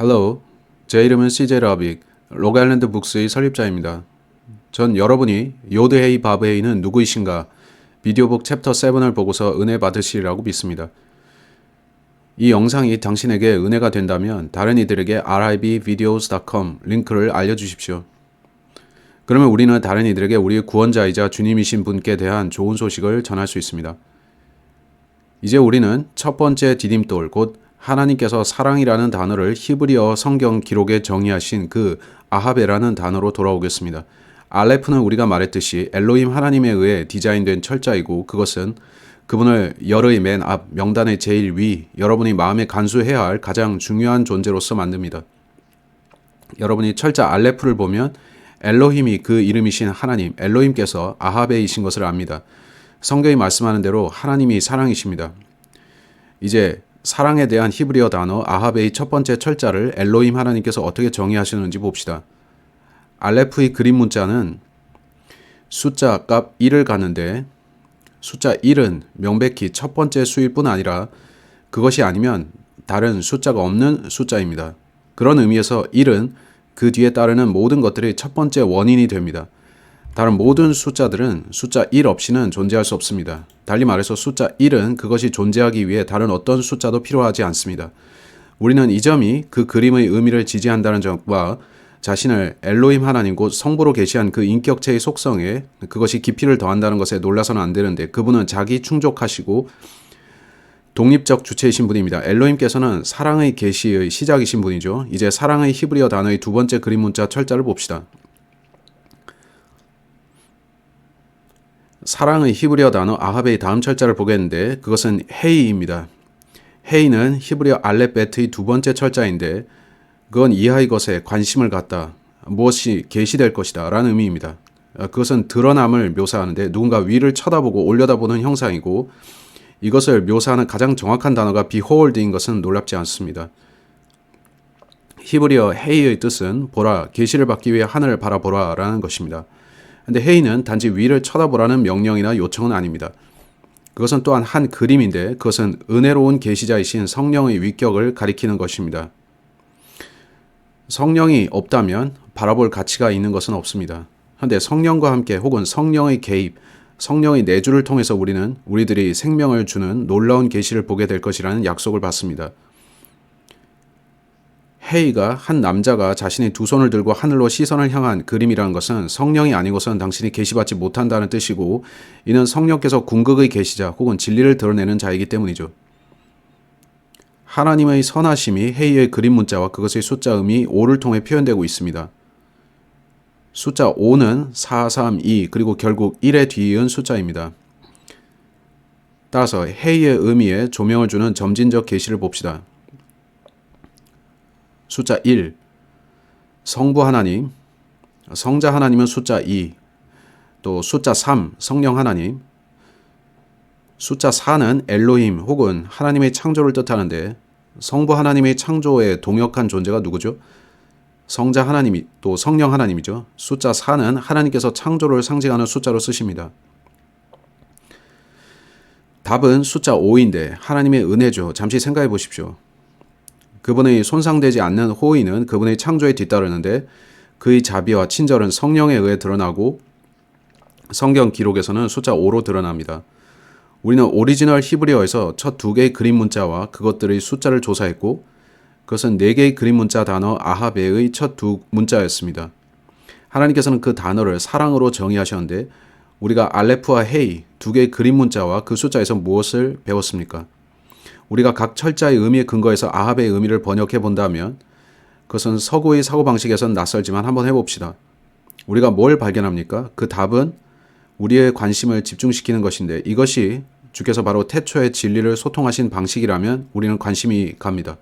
Hello. 제 이름은 CJ 라빅, 로그아일랜드 북스의 설립자입니다. 전 여러분이 요드헤이 바브헤이는 누구이신가 비디오북 챕터 7을 보고서 은혜 받으시리라고 믿습니다. 이 영상이 당신에게 은혜가 된다면 다른 이들에게 ribvideos.com 링크를 알려주십시오. 그러면 우리는 다른 이들에게 우리의 구원자이자 주님이신 분께 대한 좋은 소식을 전할 수 있습니다. 이제 우리는 첫 번째 디딤돌, 곧 하나님께서 사랑이라는 단어를 히브리어 성경 기록에 정의하신 그 아하베라는 단어로 돌아오겠습니다. 알레프는 우리가 말했듯이 엘로힘 하나님에 의해 디자인된 철자이고 그것은 그분을 열의 맨 앞 명단의 제일 위 여러분이 마음에 간수해야 할 가장 중요한 존재로서 만듭니다. 여러분이 철자 알레프를 보면 엘로힘이 그 이름이신 하나님 엘로힘께서 아하베이신 것을 압니다. 성경이 말씀하는 대로 하나님이 사랑이십니다. 이제 사랑에 대한 히브리어 단어 아하베의 첫 번째 철자를 엘로힘 하나님께서 어떻게 정의하시는지 봅시다. 알레프의 그림 문자는 숫자 값 1을 가는데 숫자 1은 명백히 첫 번째 수일 뿐 아니라 그것이 아니면 다른 숫자가 없는 숫자입니다. 그런 의미에서 1은 그 뒤에 따르는 모든 것들이 첫 번째 원인이 됩니다. 다른 모든 숫자들은 숫자 1 없이는 존재할 수 없습니다. 달리 말해서 숫자 1은 그것이 존재하기 위해 다른 어떤 숫자도 필요하지 않습니다. 우리는 이 점이 그 그림의 의미를 지지한다는 점과 자신을 엘로힘 하나님 곧 성부로 계시한 그 인격체의 속성에 그것이 깊이를 더한다는 것에 놀라서는 안 되는데 그분은 자기 충족하시고 독립적 주체이신 분입니다. 엘로힘께서는 사랑의 계시의 시작이신 분이죠. 이제 사랑의 히브리어 단어의 두 번째 그림 문자 철자를 봅시다. 사랑의 히브리어 단어 아합의 다음 철자를 보겠는데 그것은 헤이입니다. 헤이는 히브리어 알렙베트의 두 번째 철자인데 그건 이하의 것에 관심을 갖다 무엇이 계시될 것이다 라는 의미입니다. 그것은 드러남을 묘사하는데 누군가 위를 쳐다보고 올려다보는 형상이고 이것을 묘사하는 가장 정확한 단어가 behold인 것은 놀랍지 않습니다. 히브리어 헤이의 뜻은 보라, 계시를 받기 위해 하늘을 바라보라라는 것입니다. 근데 헤이는 단지 위를 쳐다보라는 명령이나 요청은 아닙니다. 그것은 또한 한 그림인데 그것은 은혜로운 계시자이신 성령의 위격을 가리키는 것입니다. 성령이 없다면 바라볼 가치가 있는 것은 없습니다. 그런데 성령과 함께 혹은 성령의 개입, 성령의 내주를 통해서 우리는 우리들이 생명을 주는 놀라운 계시를 보게 될 것이라는 약속을 받습니다. 헤이가 한 남자가 자신의 두 손을 들고 하늘로 시선을 향한 그림이라는 것은 성령이 아니고선 당신이 계시받지 못한다는 뜻이고 이는 성령께서 궁극의 계시자 혹은 진리를 드러내는 자이기 때문이죠. 하나님의 선하심이 헤이의 그림 문자와 그것의 숫자 음이 5를 통해 표현되고 있습니다. 숫자 5는 4, 3, 2 그리고 결국 1에 뒤이은 숫자입니다. 따라서 헤이의 의미에 조명을 주는 점진적 계시를 봅시다. 숫자 1 성부 하나님 성자 하나님은 숫자 2 또 숫자 3 성령 하나님 숫자 4는 엘로힘 혹은 하나님의 창조를 뜻하는데 성부 하나님의 창조에 동역한 존재가 누구죠? 성자 하나님이 또 성령 하나님이죠. 숫자 4는 하나님께서 창조를 상징하는 숫자로 쓰십니다. 답은 숫자 5인데 하나님의 은혜죠. 잠시 생각해 보십시오. 그분의 손상되지 않는 호의는 그분의 창조에 뒤따르는데 그의 자비와 친절은 성령에 의해 드러나고 성경 기록에서는 숫자 5로 드러납니다. 우리는 오리지널 히브리어에서 첫 두 개의 그림 문자와 그것들의 숫자를 조사했고 그것은 네 개의 그림 문자 단어 아하베의 첫 두 문자였습니다. 하나님께서는 그 단어를 사랑으로 정의하셨는데 우리가 알레프와 헤이 두 개의 그림 문자와 그 숫자에서 무엇을 배웠습니까? 우리가 각 철자의 의미에 근거해서 아합의 의미를 번역해 본다면 그것은 서구의 사고방식에선 낯설지만 한번 해봅시다. 우리가 뭘 발견합니까? 그 답은 우리의 관심을 집중시키는 것인데 이것이 주께서 바로 태초의 진리를 소통하신 방식이라면 우리는 관심이 갑니다.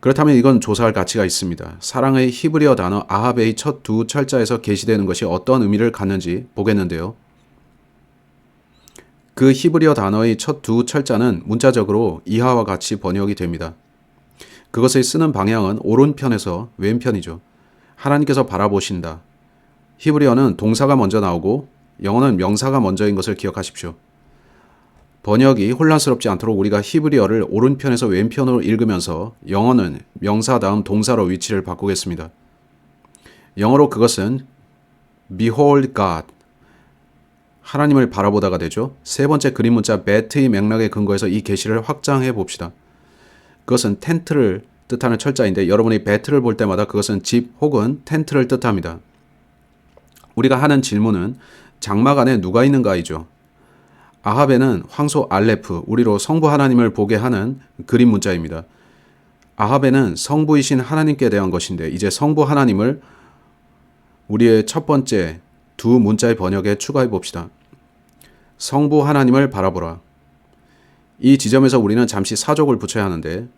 그렇다면 이건 조사할 가치가 있습니다. 사랑의 히브리어 단어 아합의 첫 두 철자에서 게시되는 것이 어떤 의미를 갖는지 보겠는데요. 그 히브리어 단어의 첫 두 철자는 문자적으로 이하와 같이 번역이 됩니다. 그것을 쓰는 방향은 오른편에서 왼편이죠. 하나님께서 바라보신다. 히브리어는 동사가 먼저 나오고 영어는 명사가 먼저인 것을 기억하십시오. 번역이 혼란스럽지 않도록 우리가 히브리어를 오른편에서 왼편으로 읽으면서 영어는 명사 다음 동사로 위치를 바꾸겠습니다. 영어로 그것은 behold God 하나님을 바라보다가 되죠. 세 번째 그림 문자 배트의 맥락에 근거해서 이 계시를 확장해 봅시다. 그것은 텐트를 뜻하는 철자인데 여러분이 배트를 볼 때마다 그것은 집 혹은 텐트를 뜻합니다. 우리가 하는 질문은 장막 안에 누가 있는가이죠. 아합에는 황소 알레프, 우리로 성부 하나님을 보게 하는 그림 문자입니다. 아합에는 성부이신 하나님께 대한 것인데 이제 성부 하나님을 우리의 첫 번째 두 문자의 번역에 추가해 봅시다. 성부 하나님을 바라보라. 이 지점에서 우리는 잠시 사족을 붙여야 하는데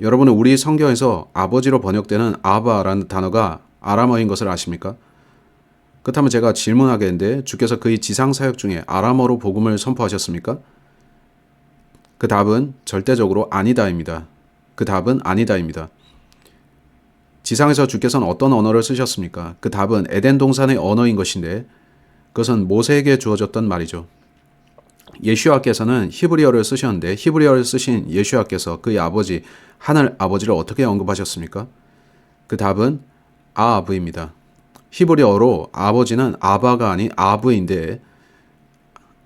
여러분은 우리 성경에서 아버지로 번역되는 아바라는 단어가 아람어인 것을 아십니까? 그렇다면 제가 질문하겠는데 주께서 그의 지상 사역 중에 아람어로 복음을 선포하셨습니까? 그 답은 절대적으로 아니다입니다. 그 답은 아니다입니다. 지상에서 주께서는 어떤 언어를 쓰셨습니까? 그 답은 에덴 동산의 언어인 것인데 그것은 모세에게 주어졌던 말이죠. 예슈아께서는 히브리어를 쓰셨는데 히브리어를 쓰신 예슈아께서 그의 아버지 하늘 아버지를 어떻게 언급하셨습니까? 그 답은 아아브입니다. 히브리어로 아버지는 아바가 아닌 아브인데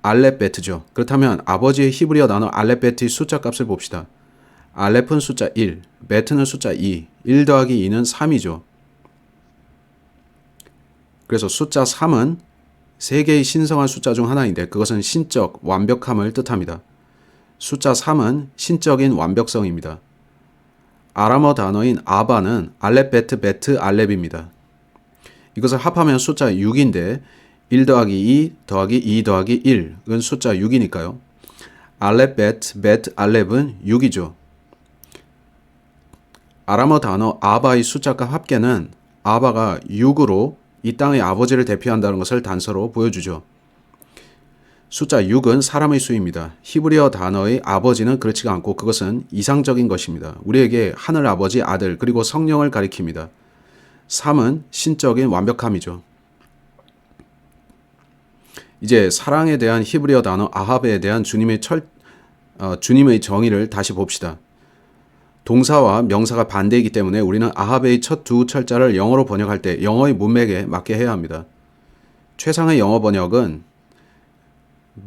알렙베트죠. 그렇다면 아버지의 히브리어 단어 알렙베트의 숫자 값을 봅시다. 알렙은 숫자 1, 베트는 숫자 2, 1 더하기 2는 3이죠. 그래서 숫자 3은 세 개의 신성한 숫자 중 하나인데 그것은 신적 완벽함을 뜻합니다. 숫자 3은 신적인 완벽성입니다. 아람어 단어인 아바는 알렙 베트 베트 알렙입니다. 이것을 합하면 숫자 6인데 1 더하기 2 더하기 2 더하기 1은 숫자 6이니까요. 알렙 베트 베트 알렙은 6이죠. 아람어 단어 아바의 숫자값 합계는 아바가 6으로 이 땅의 아버지를 대표한다는 것을 단서로 보여주죠. 숫자 6은 사람의 수입니다. 히브리어 단어의 아버지는 그렇지가 않고 그것은 이상적인 것입니다. 우리에게 하늘 아버지, 아들, 그리고 성령을 가리킵니다. 3은 신적인 완벽함이죠. 이제 사랑에 대한 히브리어 단어 아합에 대한 주님의 철, 어, 주님의 정의를 다시 봅시다. 동사와 명사가 반대이기 때문에 우리는 아합의 첫 두 철자를 영어로 번역할 때 영어의 문맥에 맞게 해야 합니다. 최상의 영어 번역은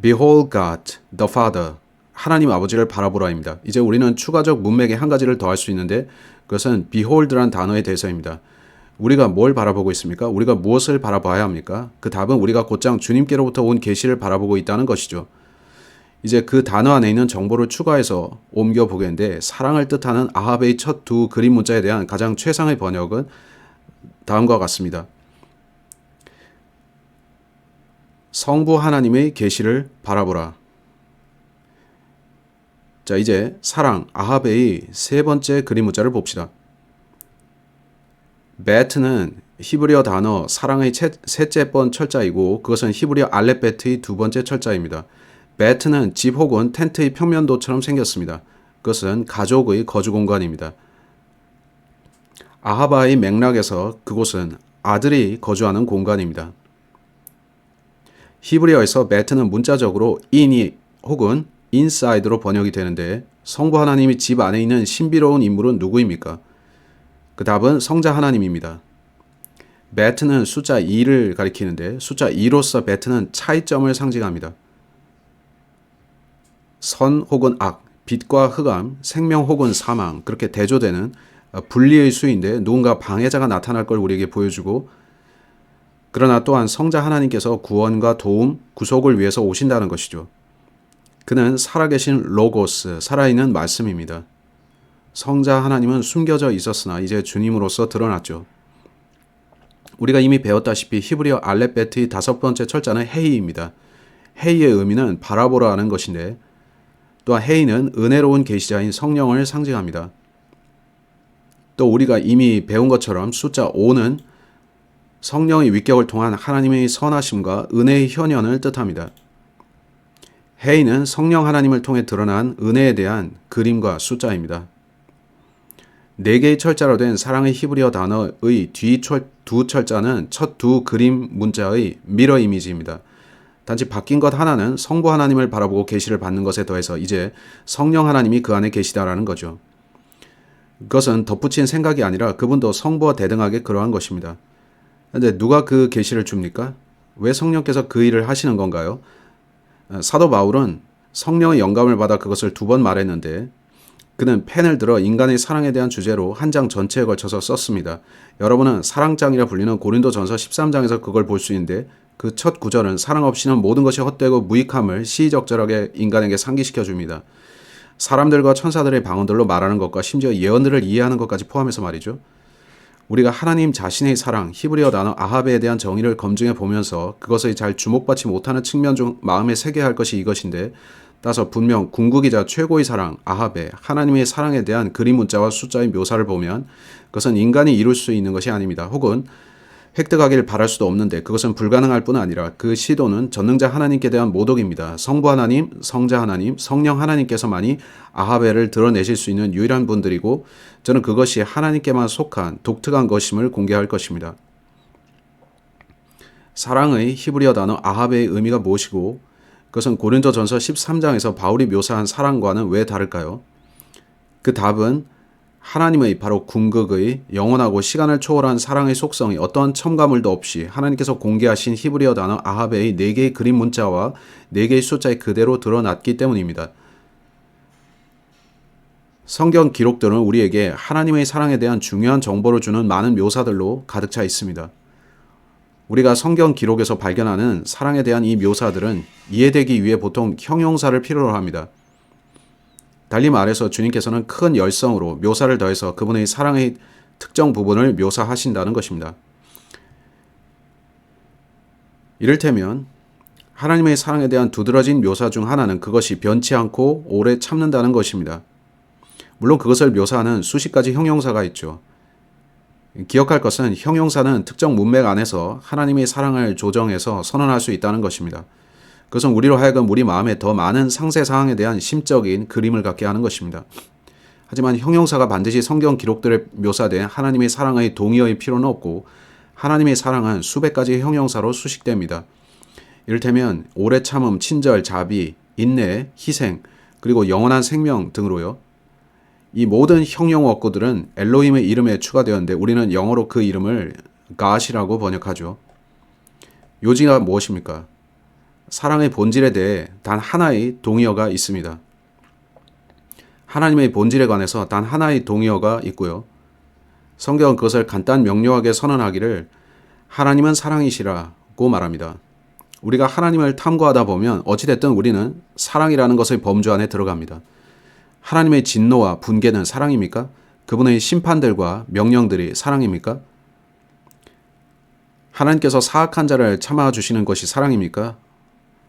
Behold God, the Father. 하나님 아버지를 바라보라입니다. 이제 우리는 추가적 문맥에 한 가지를 더할 수 있는데 그것은 behold란 단어에 대해서입니다. 우리가 뭘 바라보고 있습니까? 우리가 무엇을 바라봐야 합니까? 그 답은 우리가 곧장 주님께로부터 온 계시를 바라보고 있다는 것이죠. 이제 그 단어 안에 있는 정보를 추가해서 옮겨 보겠는데 사랑을 뜻하는 아합의 첫 두 그림 문자에 대한 가장 최상의 번역은 다음과 같습니다. 성부 하나님의 계시를 바라보라. 자, 이제 사랑 아합의 세 번째 그림 문자를 봅시다. 베트는 히브리어 단어 사랑의 셋째 번 철자이고 그것은 히브리어 알렙베트의 두 번째 철자입니다. 베트는 집 혹은 텐트의 평면도처럼 생겼습니다. 그것은 가족의 거주 공간입니다. 아하바의 맥락에서 그곳은 아들이 거주하는 공간입니다. 히브리어에서 베트는 문자적으로 in이 혹은 inside로 번역이 되는데 성부 하나님이 집 안에 있는 신비로운 인물은 누구입니까? 그 답은 성자 하나님입니다. 베트는 숫자 2를 가리키는데 숫자 2로서 베트는 차이점을 상징합니다. 선 혹은 악, 빛과 흑암, 생명 혹은 사망 그렇게 대조되는 분리의 수인데 누군가 방해자가 나타날 걸 우리에게 보여주고 그러나 또한 성자 하나님께서 구원과 도움, 구속을 위해서 오신다는 것이죠. 그는 살아계신 로고스, 살아있는 말씀입니다. 성자 하나님은 숨겨져 있었으나 이제 주님으로서 드러났죠. 우리가 이미 배웠다시피 히브리어 알렙베트의 다섯 번째 철자는 헤이입니다. 헤이의 의미는 바라보라는 것인데 또한 헤이는 은혜로운 계시자인 성령을 상징합니다. 또 우리가 이미 배운 것처럼 숫자 5는 성령의 위격을 통한 하나님의 선하심과 은혜의 현현을 뜻합니다. 헤이는 성령 하나님을 통해 드러난 은혜에 대한 그림과 숫자입니다. 네 개의 철자로 된 사랑의 히브리어 단어의 뒤두 철자는 첫 두 그림 문자의 미러 이미지입니다. 단지 바뀐 것 하나는 성부 하나님을 바라보고 계시를 받는 것에 더해서 이제 성령 하나님이 그 안에 계시다라는 거죠. 그것은 덧붙인 생각이 아니라 그분도 성부와 대등하게 그러한 것입니다. 근데 누가 그 계시를 줍니까? 왜 성령께서 그 일을 하시는 건가요? 어, 사도 바울은 성령의 영감을 받아 그것을 두 번 말했는데 그는 펜을 들어 인간의 사랑에 대한 주제로 한 장 전체에 걸쳐서 썼습니다. 여러분은 사랑장이라 불리는 고린도 전서 13장에서 그걸 볼 수 있는데 그 첫 구절은 사랑 없이는 모든 것이 헛되고 무익함을 시의적절하게 인간에게 상기시켜 줍니다. 사람들과 천사들의 방언들로 말하는 것과 심지어 예언들을 이해하는 것까지 포함해서 말이죠. 우리가 하나님 자신의 사랑, 히브리어 단어 아합에 대한 정의를 검증해 보면서 그것을 잘 주목받지 못하는 측면 중 마음에 새겨야 할 것이 이것인데 따라서 분명 궁극이자 최고의 사랑, 아합의 하나님의 사랑에 대한 그림 문자와 숫자의 묘사를 보면 그것은 인간이 이룰 수 있는 것이 아닙니다. 혹은 획득하기를 바랄 수도 없는데 그것은 불가능할 뿐 아니라 그 시도는 전능자 하나님께 대한 모독입니다. 성부 하나님, 성자 하나님, 성령 하나님께서만이 아하벨을 드러내실 수 있는 유일한 분들이고 저는 그것이 하나님께만 속한 독특한 것임을 공개할 것입니다. 사랑의 히브리어 단어 아합의 의미가 무엇이고 그것은 고린도전서 13장에서 바울이 묘사한 사랑과는 왜 다를까요? 그 답은 하나님의 바로 궁극의 영원하고 시간을 초월한 사랑의 속성이 어떠한 첨가물도 없이 하나님께서 공개하신 히브리어 단어 아합의 네 개의 그림 문자와 네 개의 숫자에 그대로 드러났기 때문입니다. 성경 기록들은 우리에게 하나님의 사랑에 대한 중요한 정보를 주는 많은 묘사들로 가득 차 있습니다. 우리가 성경 기록에서 발견하는 사랑에 대한 이 묘사들은 이해되기 위해 보통 형용사를 필요로 합니다. 달리 말해서 주님께서는 큰 열성으로 묘사를 더해서 그분의 사랑의 특정 부분을 묘사하신다는 것입니다. 이를테면 하나님의 사랑에 대한 두드러진 묘사 중 하나는 그것이 변치 않고 오래 참는다는 것입니다. 물론 그것을 묘사하는 수십 가지 형용사가 있죠. 기억할 것은 형용사는 특정 문맥 안에서 하나님의 사랑을 조정해서 선언할 수 있다는 것입니다. 그것은 우리로 하여금 우리 마음에 더 많은 상세 사항에 대한 심적인 그림을 갖게 하는 것입니다. 하지만 형용사가 반드시 성경 기록들에 묘사된 하나님의 사랑의 동의어일 필요는 없고 하나님의 사랑은 수백 가지 형용사로 수식됩니다. 이를테면 오래 참음, 친절, 자비, 인내, 희생, 그리고 영원한 생명 등으로요. 이 모든 형용 어구들은 엘로힘의 이름에 추가되었는데 우리는 영어로 그 이름을 God이라고 번역하죠. 요지가 무엇입니까? 사랑의 본질에 대해 단 하나의 동의어가 있습니다. 하나님의 본질에 관해서 단 하나의 동의어가 있고요. 성경은 그것을 간단 명료하게 선언하기를 하나님은 사랑이시라고 말합니다. 우리가 하나님을 탐구하다 보면 어찌됐든 우리는 사랑이라는 것의 범주 안에 들어갑니다. 하나님의 진노와 분개는 사랑입니까? 그분의 심판들과 명령들이 사랑입니까? 하나님께서 사악한 자를 참아 주시는 것이 사랑입니까?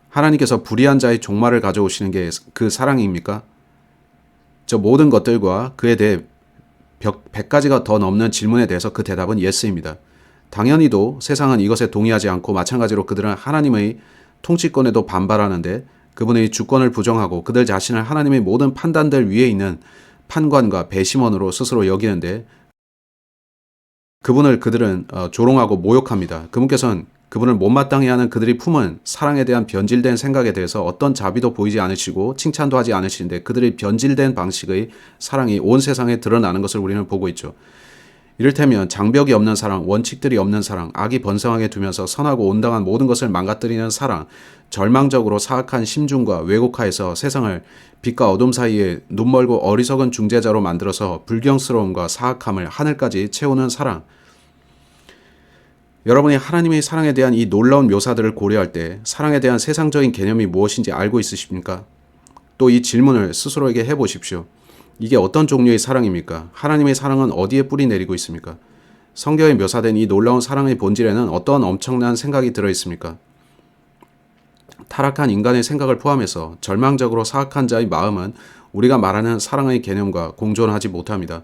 하나님께서 불의한 자의 종말을 가져오시는 게 그 사랑입니까? 저 모든 것들과 그에 대해 100가지가 더 넘는 질문에 대해서 그 대답은 예스입니다. 당연히도 세상은 이것에 동의하지 않고 마찬가지로 그들은 하나님의 통치권에도 반발하는데 그분의 주권을 부정하고 그들 자신을 하나님의 모든 판단들 위에 있는 판관과 배심원으로 스스로 여기는데 그분을 그들은 어, 조롱하고 모욕합니다. 그분께서는 그분을 못마땅해 하는 그들이 품은 사랑에 대한 변질된 생각에 대해서 어떤 자비도 보이지 않으시고 칭찬도 하지 않으시는데 그들의 변질된 방식의 사랑이 온 세상에 드러나는 것을 우리는 보고 있죠. 이를테면 장벽이 없는 사랑, 원칙들이 없는 사랑, 악이 번성하게 두면서 선하고 온당한 모든 것을 망가뜨리는 사랑, 절망적으로 사악한 심중과 왜곡하에서 세상을 빛과 어둠 사이에 눈멀고 어리석은 중재자로 만들어서 불경스러움과 사악함을 하늘까지 채우는 사랑. 여러분이 하나님의 사랑에 대한 이 놀라운 묘사들을 고려할 때 사랑에 대한 세상적인 개념이 무엇인지 알고 있으십니까? 또 이 질문을 스스로에게 해보십시오. 이게 어떤 종류의 사랑입니까? 하나님의 사랑은 어디에 뿌리 내리고 있습니까? 성경에 묘사된 이 놀라운 사랑의 본질에는 어떠한 엄청난 생각이 들어 있습니까? 타락한 인간의 생각을 포함해서 절망적으로 사악한 자의 마음은 우리가 말하는 사랑의 개념과 공존하지 못합니다.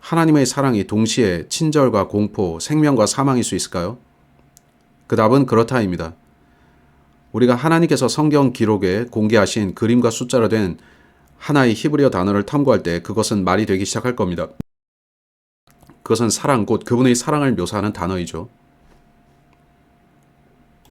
하나님의 사랑이 동시에 친절과 공포, 생명과 사망일 수 있을까요? 그 답은 그렇다입니다. 우리가 하나님께서 성경 기록에 공개하신 그림과 숫자로 된 하나의 히브리어 단어를 탐구할 때 그것은 말이 되기 시작할 겁니다. 그것은 사랑 곧 그분의 사랑을 묘사하는 단어이죠.